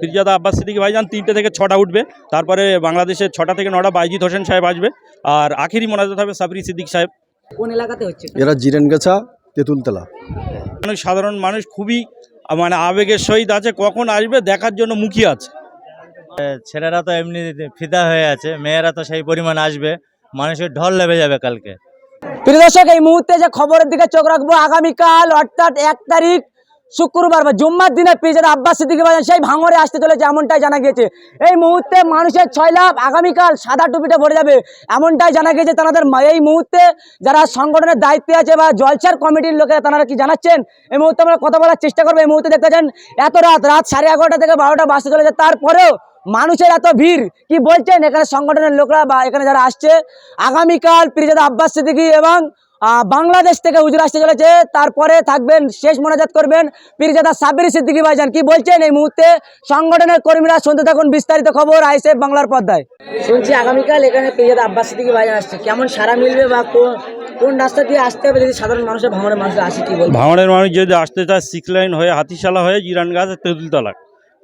পিরজাদা আব্বাস? সিদ্দিকি ভাইজান তিনটে থেকে ছটা উঠবে। তারপরে বাংলাদেশের ছটা থেকে নটা বাইজিৎ হোসেন সাহেব আসবে। আর আখেরি মোনাজাত হবে সাবরি সিদ্দিক সাহেব। কোন এলাকাতে হচ্ছে? এরা জিরেনগাছা তেঁতুলতলা। মানুষ সাধারণ মানুষ খুবই মানে আবেগের সহিত আছে কখন আসবে দেখার জন্য মুখিয়ে আছে। ছেলেরা তো এমনি ফিদা হয়ে আছে মেয়েরা তো সেই পরিমাণ আসবে মানুষের ঢল লেবে যাবে কালকে। প্রিয় দর্শক এই মুহূর্তে যে খবরের দিকে চোখ রাখব আগামীকাল অর্থাৎ এক তারিখ শুক্রবার বা জুম্মার দিনে পিজার আব্বাস সিদ্দিকী বাজান সেই ভাঙরে আসতে চলেছে, এমনটাই জানা গিয়েছে। এই মুহূর্তে মানুষের ছয় লাভ আগামীকাল সাদা টুপিটা ভরে যাবে, এমনটাই জানা গিয়েছে তাদের এই মুহূর্তে যারা সংগঠনের দায়িত্বে আছে বা জলসার কমিটির লোকেরা, তারা কি জানাচ্ছেন? এই মুহূর্তে আমরা কথা বলার চেষ্টা করব। এই মুহূর্তে দেখতে পাচ্ছেন এত রাত রাত সাড়ে এগারোটা থেকে বারোটা বাজতে চলেছে। তারপরেও মানুষের এত ভিড়, কি বলছেন? এখানে সংগঠনের লোকরা বা এখানে যারা আসছে, আগামীকাল পিরিজাদা আব্বাস সিদ্দিকী এবং বাংলাদেশ থেকে হুজুর আসতে চলেছে। তারপরে থাকবেন শেষ মোনাজাত করবেন। পিরিজাদা সাবির সিদ্দিকী ভাইজান কি বলছেন এই মুহূর্তে? সংগঠনের কর্মীরা শুনতে থাকুন বিস্তারিত খবর আইসেফ বাংলার পর্দায়। শুনছি আগামীকাল এখানে পিরিজাদা আব্বাস সিদ্দিকী ভাইজান আসছে। কেমন সারা মিলবে বা কোন রাস্তা দিয়ে আসতে হবে যদি সাধারণ মানুষের ভাঙনের মানুষ আসে কি বলব ভাঙড়ের মানুষ যদি আসতে চায় সিক্স লাইন হয়ে হাতিশালা হয়ে জিরান গাছ তেঁতুলতলা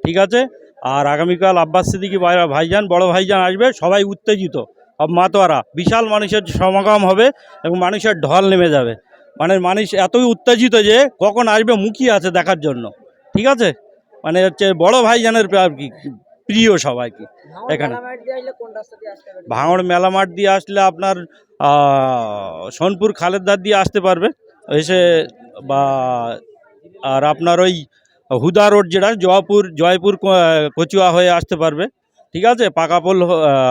ঠিক আছে? আর আগামীকাল আব্বাস সিদ্দিকি ভাই- ভাইজান বড় ভাইজান আসবে সবাই উত্তেজিত। মাতোয়ারা। বিশাল মানুষের সমাগম হবে এবং মানুষের ঢল নেমে যাবে। মানে মানুষ এতই উত্তেজিত যে কখন আসবে মুখিয়ে আছে দেখার জন্য। ঠিক আছে? মানে হচ্ছে বড় ভাইজানের আর কি প্রিয় সবাই কি এখানে। ভাঙড় মেলা মাঠ দিয়ে আসলে আপনার সোনপুর খালেদার দিয়ে আসতে পারবে। এসে বা আর আপনার ওই হুদা রোড যেটা জয়পুর জয়পুর কচুয়া হয়ে আসতে পারবে। ঠিক আছে? পাকাপোল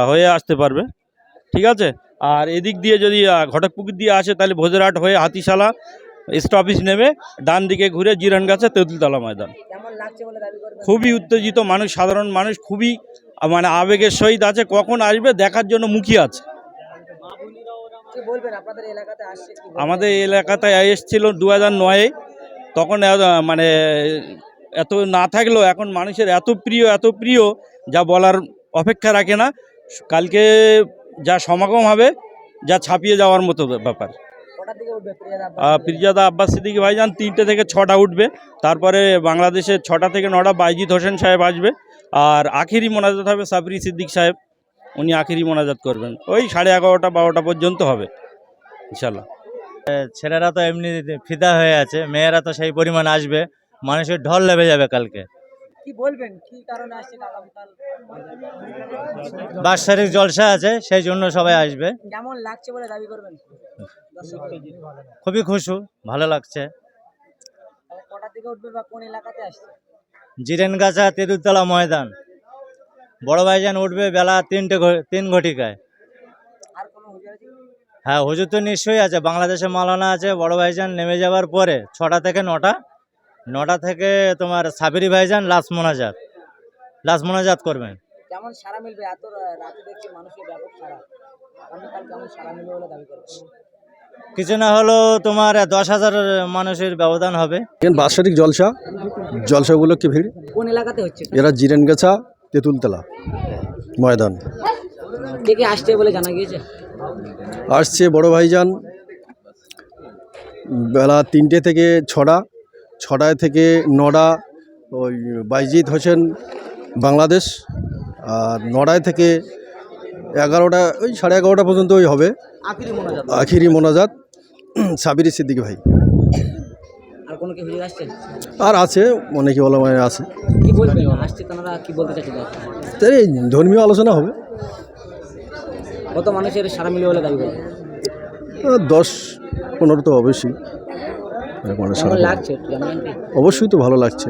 হয়ে আসতে পারবে। ঠিক আছে? আর এদিক দিয়ে যদি ঘটকপুকুর দিয়ে আসে তাহলে ভোজরাট হয়ে হাতিশালা স্টপিস নেমে ডান দিকে ঘুরে জিরান গাছে তেঁতুলতলা ময়দান। খুবই উত্তেজিত মানুষ সাধারণ মানুষ খুবই মানে আবেগের সহিত আছে কখন আসবে দেখার জন্য মুখিয়ে আছে। আমাদের এই এলাকাতে এসেছিল দু হাজার নয়ে তখন মানে এত না থাকলেও এখন মানুষের এত প্রিয় এত প্রিয় যা বলার অপেক্ষা রাখে না। কালকে যা সমাগম হবে যা ছাপিয়ে যাওয়ার মতো ব্যাপার। প্রিয়াদা আব্বাস সিদ্দিকী? পিরজাদা আব্বাস সিদ্দিকি ভাইজান তিনটে থেকে ছটা উঠবে তারপরে বাংলাদেশের ছটা থেকে নটা বাইজিৎ হোসেন সাহেব আসবে আর আখেরি মোনাজাত হবে সাবরি সিদ্দিক সাহেব উনি আখেরি মোনাজাত করবেন। ওই সাড়ে এগারোটা বারোটা পর্যন্ত হবে ইনশাল্লাহ ছেলেরা তো এমনি ফিদা হয়ে আছে মেয়েরা তো সেই পরিমাণ আসবে মানুষের ঢল লেবে যাবে কালকে। কি বলবেন? কি কারণে আসছে আগামীকাল বাৎসরিক জলসা আছে সেই জন্য সবাই আসবে। কেমন লাগছে বলে দাবি করবেন? খুবই খুশু ভালো লাগছে। কটার দিকে উঠবে বা কোন এলাকাতে আসছে? জিরেনগাছা তেঁতুলতলা ময়দান। বড় ভাই ভাইজান উঠবে বেলা তিনটে তিন ঘটিকায়? হ্যাঁ হুজুর তো নিশ্চয়ই আছে বাংলাদেশে মালানা আছে বড় ভাইজান নেমে যাওয়ার পরে ছটা থেকে নটা। নটা থেকে তোমার সাবিরি ভাইজান লাস্ট মোনাজাত। লাস্ট মোনাজাত করবেন। কেমন সারা মিলবে? এত রাতে দেখছি মানুষের ব্যাপক সারা। আগামীকাল কেমন সারা মিলবে বলে দাবি করবেন কিছু না হলেও তোমার দশ হাজার মানুষের ব্যবধান হবে। এখানে বাৎসরিক জলসা। জলসাগুলোকে ভিড়? কোন এলাকাতে হচ্ছে? এরা জিরেনগাছা তেঁতুলতলা ময়দান। কে কে আসছে বলে জানা গিয়েছে? আসছে বড় ভাইজান। বেলা তিনটে থেকে ছটা। ছটায় থেকে নটা ওই বাইজিৎ হোসেন বাংলাদেশ আর নটায় থেকে এগারোটা ওই সাড়ে এগারোটা পর্যন্ত ওই হবে। আখিরি মোনাজাত। সাবিরি সিদ্দিকি ভাই। আর আছে অনেকে বলা মানে আছে। তাই ধর্মীয় আলোচনা হবে। কত মানুষের সারা বলে দাবি দশ পনেরো তো অবশ্যই। লাগছে কি? অবশ্যই তো ভালো লাগছে